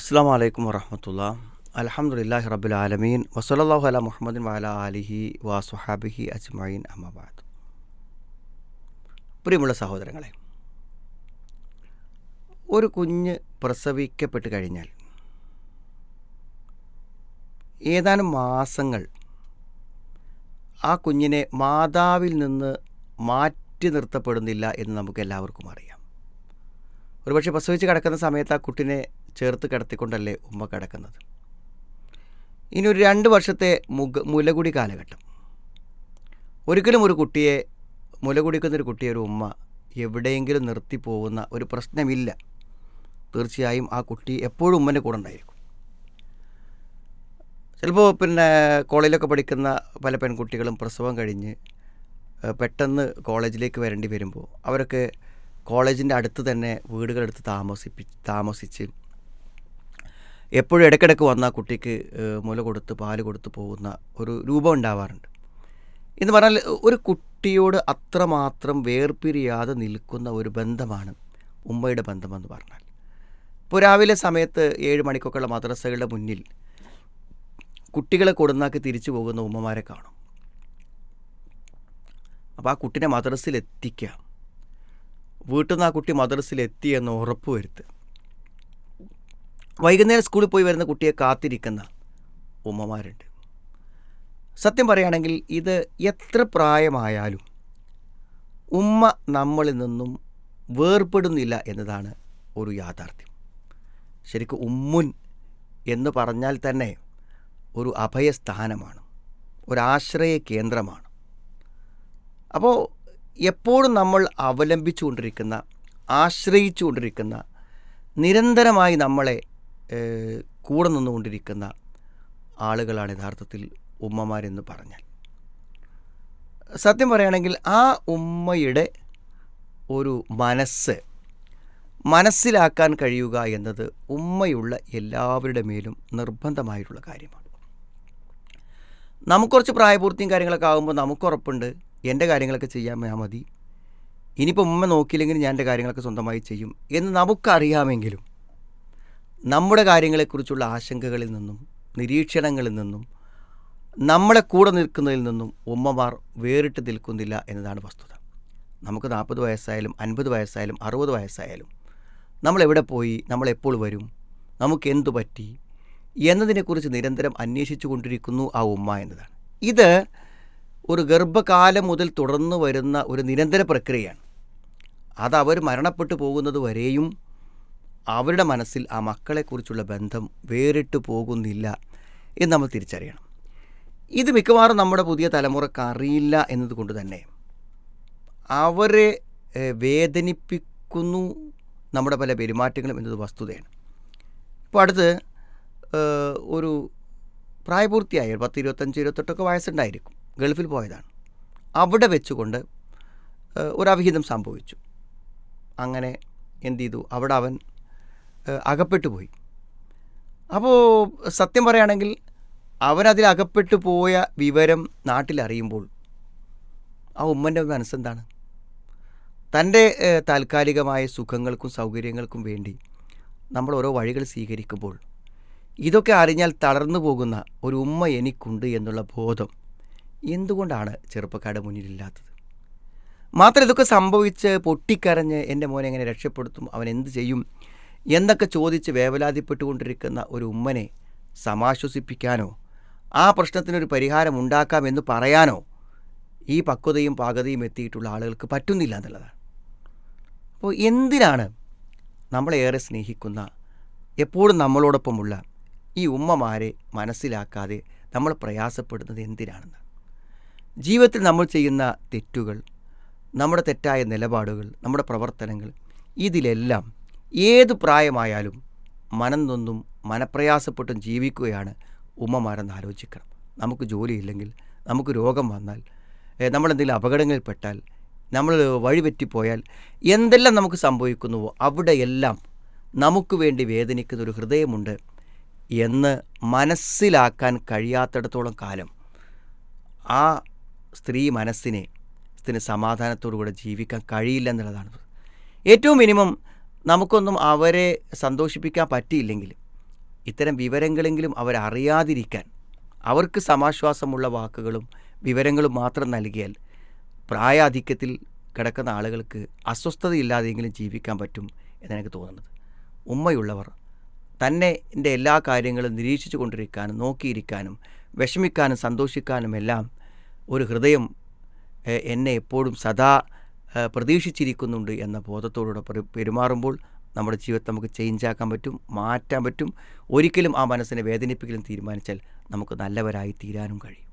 അസ്സാം വലൈക്കും വറഹമത്തുള്ള. അലഹമുല്ലാഹി റബുൽ ആലമീൻ. വസലാഹു അല മുഹമ്മദിൻ വാല അലിഹി വാസുഹാബിഹി അജ്മീൻ അഹമ്മബാദ് പ്രിയമുള്ള സഹോദരങ്ങളെ ഒരു കുഞ്ഞ് പ്രസവിക്കപ്പെട്ട് കഴിഞ്ഞാൽ ഏതാനും മാസങ്ങൾ ആ കുഞ്ഞിനെ മാതാവിൽ നിന്ന് മാറ്റി നിർത്തപ്പെടുന്നില്ല എന്ന് നമുക്ക് എല്ലാവർക്കും അറിയാം. ഒരുപക്ഷെ പ്രസവിച്ച് കിടക്കുന്ന സമയത്ത് ആ കുട്ടിനെ ചേർത്ത് കിടത്തിക്കൊണ്ടല്ലേ ഉമ്മ കിടക്കുന്നത്. ഇനി ഒരു രണ്ട് വർഷത്തെ മുഗ മുലകുടി കാലഘട്ടം. ഒരിക്കലും ഒരു കുട്ടിയെ മുലകുടിക്കുന്നൊരു കുട്ടിയെ ഒരു ഉമ്മ എവിടെയെങ്കിലും നിർത്തി പോകുന്ന ഒരു പ്രശ്നമില്ല. തീർച്ചയായും ആ കുട്ടി എപ്പോഴും ഉമ്മന്റെ കൂടെ ഉണ്ടായിരിക്കും. ചിലപ്പോൾ പിന്നെ കോളേജിലൊക്കെ പഠിക്കുന്ന പല പെൺകുട്ടികളും പ്രസവം കഴിഞ്ഞ് പെട്ടെന്ന് കോളേജിലേക്ക് വരേണ്ടി വരുമ്പോൾ അവരൊക്കെ കോളേജിന്റെ അടുത്ത് തന്നെ വീടുകളെടുത്ത് താമസിപ്പി താമസിച്ച് എപ്പോഴും ഇടയ്ക്കിടയ്ക്ക് വന്ന കുട്ടിക്ക് മുല കൊടുത്ത് പാൽ കൊടുത്ത് പോകുന്ന ഒരു രൂപം ഉണ്ടാവാറുണ്ട്. എന്ന് പറഞ്ഞാൽ ഒരു കുട്ടിയോട് അത്രമാത്രം വേർപിരിയാതെ നിൽക്കുന്ന ഒരു ബന്ധമാണ് ഉമ്മയുടെ ബന്ധമെന്ന് പറഞ്ഞാൽ. ഇപ്പോൾ രാവിലെ സമയത്ത് ഏഴ് മണിക്കൊക്കെയുള്ള മദ്രസകളുടെ മുന്നിൽ കുട്ടികളെ കൊടുന്നാക്കി തിരിച്ചു പോകുന്ന ഉമ്മമാരെ കാണും. അപ്പോൾ ആ കുട്ടിനെ എത്തിക്കുക വീട്ടിൽ നിന്ന് ആ കുട്ടി മദ്രസിൽ എത്തി എന്ന് ഉറപ്പ് വരുത്തുക. വൈകുന്നേരം സ്കൂളിൽ പോയി വരുന്ന കുട്ടിയെ കാത്തിരിക്കുന്ന ഉമ്മമാരുണ്ട്. സത്യം പറയുകയാണെങ്കിൽ ഇത് എത്ര പ്രായമായാലും ഉമ്മ നമ്മളിൽ നിന്നും വേർപെടുന്നില്ല എന്നതാണ് ഒരു യാഥാർത്ഥ്യം. ശരിക്കും ഉമ്മുൻ എന്ന് പറഞ്ഞാൽ തന്നെ ഒരു അഭയസ്ഥാനമാണ് ഒരാശ്രയ കേന്ദ്രമാണ്. അപ്പോൾ എപ്പോഴും നമ്മൾ അവലംബിച്ചുകൊണ്ടിരിക്കുന്ന ആശ്രയിച്ചുകൊണ്ടിരിക്കുന്ന നിരന്തരമായി നമ്മളെ കൂടെ നിന്നുകൊണ്ടിരിക്കുന്ന ആളുകളാണ് യഥാർത്ഥത്തിൽ ഉമ്മമാരെന്ന് പറഞ്ഞാൽ. സത്യം പറയുകയാണെങ്കിൽ ആ ഉമ്മയുടെ ഒരു മനസ്സ് മനസ്സിലാക്കാൻ കഴിയുക എന്നത് ഉമ്മയുള്ള എല്ലാവരുടെ മേലും നിർബന്ധമായിട്ടുള്ള കാര്യമാണ്. നമുക്ക് കുറച്ച് പ്രായപൂർത്തിയും കാര്യങ്ങളൊക്കെ ആകുമ്പോൾ നമുക്ക് ഉറപ്പുണ്ട്. എന്റെ കാര്യങ്ങളൊക്കെ ചെയ്യാൻ മതി. ഇനിയിപ്പോൾ ഉമ്മ നോക്കിയില്ലെങ്കിൽ ഞാൻ എന്റെ കാര്യങ്ങളൊക്കെ സ്വന്തമായി ചെയ്യും എന്ന് നമുക്കറിയാമെങ്കിലും നമ്മുടെ കാര്യങ്ങളെക്കുറിച്ചുള്ള ആശങ്കകളിൽ നിന്നും നിരീക്ഷണങ്ങളിൽ നിന്നും നമ്മളെ കൂടെ നിൽക്കുന്നതിൽ നിന്നും ഉമ്മമാർ വേറിട്ട് നിൽക്കുന്നില്ല എന്നതാണ് വസ്തുത. നമുക്ക് നാൽപ്പത് വയസ്സായാലും അൻപത് വയസ്സായാലും അറുപത് വയസ്സായാലും നമ്മൾ എവിടെ പോയി നമ്മൾ എപ്പോൾ വരും നമുക്ക് എന്തു പറ്റി എന്നതിനെക്കുറിച്ച് നിരന്തരം അന്വേഷിച്ചു കൊണ്ടിരിക്കുന്നു ആ ഉമ്മ എന്നതാണ്. ഇത് ഒരു ഗർഭകാലം മുതൽ തുടർന്നു വരുന്ന ഒരു നിരന്തര പ്രക്രിയയാണ്. അത് അവർ മരണപ്പെട്ടു പോകുന്നത് വരെയും അവരുടെ മനസ്സിൽ ആ മക്കളെക്കുറിച്ചുള്ള ബന്ധം വേറിട്ട് പോകുന്നില്ല എന്ന് നമ്മൾ തിരിച്ചറിയണം. ഇത് മിക്കവാറും നമ്മുടെ പുതിയ തലമുറയ്ക്ക് അറിയില്ല എന്നതുകൊണ്ട് തന്നെ അവരെ വേദനിപ്പിക്കുന്നു നമ്മുടെ പല പെരുമാറ്റങ്ങളും എന്നത് വസ്തുതയാണ്. ഇപ്പോൾ അടുത്ത് ഒരു പ്രായപൂർത്തിയായ പത്ത് ഇരുപത്തഞ്ച് ഇരുപത്തെട്ടൊക്കെ വയസ്സുണ്ടായിരിക്കും ഗൾഫിൽ പോയതാണ്. അവിടെ വെച്ചുകൊണ്ട് ഏഹ്, ഒരു അവിഹിതം സംഭവിച്ചു. അങ്ങനെ എന്ത് ചെയ്തു? അവിടെ അവൻ അകപ്പെട്ടു പോയി അപ്പോൾ സത്യം പറയുകയാണെങ്കിൽ അവനതിൽ അകപ്പെട്ടു പോയ വിവരം നാട്ടിലറിയുമ്പോൾ ആ ഉമ്മന്റെ മനസ്സെന്താണ്? തന്റെ താൽക്കാലികമായ സുഖങ്ങൾക്കും സൗകര്യങ്ങൾക്കും വേണ്ടി നമ്മൾ ഓരോ വഴികൾ സ്വീകരിക്കുമ്പോൾ ഇതൊക്കെ അറിഞ്ഞാൽ തളർന്നു പോകുന്ന ഒരു ഉമ്മ എനിക്കുണ്ട് എന്നുള്ള ബോധം എന്തുകൊണ്ടാണ് ചെറുപ്പക്കാരുടെ മുന്നിലില്ലാത്തത്? മാത്രം ഇതൊക്കെ സംഭവിച്ച് പൊട്ടിക്കരഞ്ഞ് എന്റെ മോനെ എങ്ങനെ രക്ഷപ്പെടുത്തും? അവൻ എന്ത് ചെയ്യും? എന്നൊക്കെ ചോദിച്ച് വേവലാതിപ്പെട്ടുകൊണ്ടിരിക്കുന്ന ഒരു ഉമ്മനെ സമാശ്വസിപ്പിക്കാനോ ആ പ്രശ്നത്തിനൊരു പരിഹാരം ഉണ്ടാക്കാമെന്ന് പറയാനോ ഈ പക്വതയും പാകതയും എത്തിയിട്ടുള്ള ആളുകൾക്ക് പറ്റുന്നില്ല എന്നുള്ളതാണ്. അപ്പോൾ എന്തിനാണ് നമ്മളേറെ സ്നേഹിക്കുന്ന എപ്പോഴും നമ്മളോടൊപ്പമുള്ള ഈ ഉമ്മമാരെ മനസ്സിലാക്കാതെ നമ്മൾ പ്രയാസപ്പെടുന്നത് എന്തിനാണെന്ന്? ജീവിതത്തിൽ നമ്മൾ ചെയ്യുന്ന തെറ്റുകൾ നമ്മുടെ തെറ്റായ നിലപാടുകൾ നമ്മുടെ പ്രവർത്തനങ്ങൾ ഇതിലെല്ലാം ഏത് പ്രായമായാലും മനം നൊന്നും മനപ്രയാസപ്പെട്ടും ജീവിക്കുകയാണ് ഉമ്മമാരെന്ന് ആലോചിക്കണം. നമുക്ക് ജോലിയില്ലെങ്കിൽ നമുക്ക് രോഗം വന്നാൽ നമ്മളെന്തെങ്കിലും അപകടങ്ങളിൽ പെട്ടാൽ നമ്മൾ വഴിപറ്റിപ്പോയാൽ എന്തെല്ലാം നമുക്ക് സംഭവിക്കുന്നുവോ അവിടെയെല്ലാം നമുക്ക് വേണ്ടി വേദനിക്കുന്ന ഒരു ഹൃദയമുണ്ട് എന്ന് മനസ്സിലാക്കാൻ കഴിയാത്തിടത്തോളം കാലം ആ സ്ത്രീ മനസ്സിനെ സ്ത്രീ സമാധാനത്തോടുകൂടെ ജീവിക്കാൻ കഴിയില്ല എന്നുള്ളതാണ്. ഏറ്റവും മിനിമം നമുക്കൊന്നും അവരെ സന്തോഷിപ്പിക്കാൻ പറ്റിയില്ലെങ്കിൽ ഇത്തരം വിവരങ്ങളെങ്കിലും അവരറിയാതിരിക്കാൻ അവർക്ക് സമാശ്വാസമുള്ള വാക്കുകളും വിവരങ്ങളും മാത്രം നൽകിയാൽ പ്രായാധിക്യത്തിൽ കിടക്കുന്ന ആളുകൾക്ക് അസ്വസ്ഥതയില്ലാതെയെങ്കിലും ജീവിക്കാൻ പറ്റും എന്നെനിക്ക് തോന്നുന്നത്. ഉമ്മയുള്ളവർ തന്നെ എന്റെ എല്ലാ കാര്യങ്ങളും നിരീക്ഷിച്ചു കൊണ്ടിരിക്കാനും നോക്കിയിരിക്കാനും വിഷമിക്കാനും സന്തോഷിക്കാനും എല്ലാം ഒരു ഹൃദയം എന്നെ എപ്പോഴും സദാ പ്രതീക്ഷിച്ചിരിക്കുന്നുണ്ട് എന്ന ബോധത്തോടുകൂടെ പെരുമാറുമ്പോൾ നമ്മുടെ ജീവിതത്തെ നമുക്ക് ചേഞ്ച് ആക്കാൻ പറ്റും മാറ്റാൻ പറ്റും. ഒരിക്കലും ആ മനസ്സിനെ വേദനിപ്പിക്കലും തീരുമാനിച്ചാൽ നമുക്ക് നല്ലവരായി തീരാനും കഴിയും.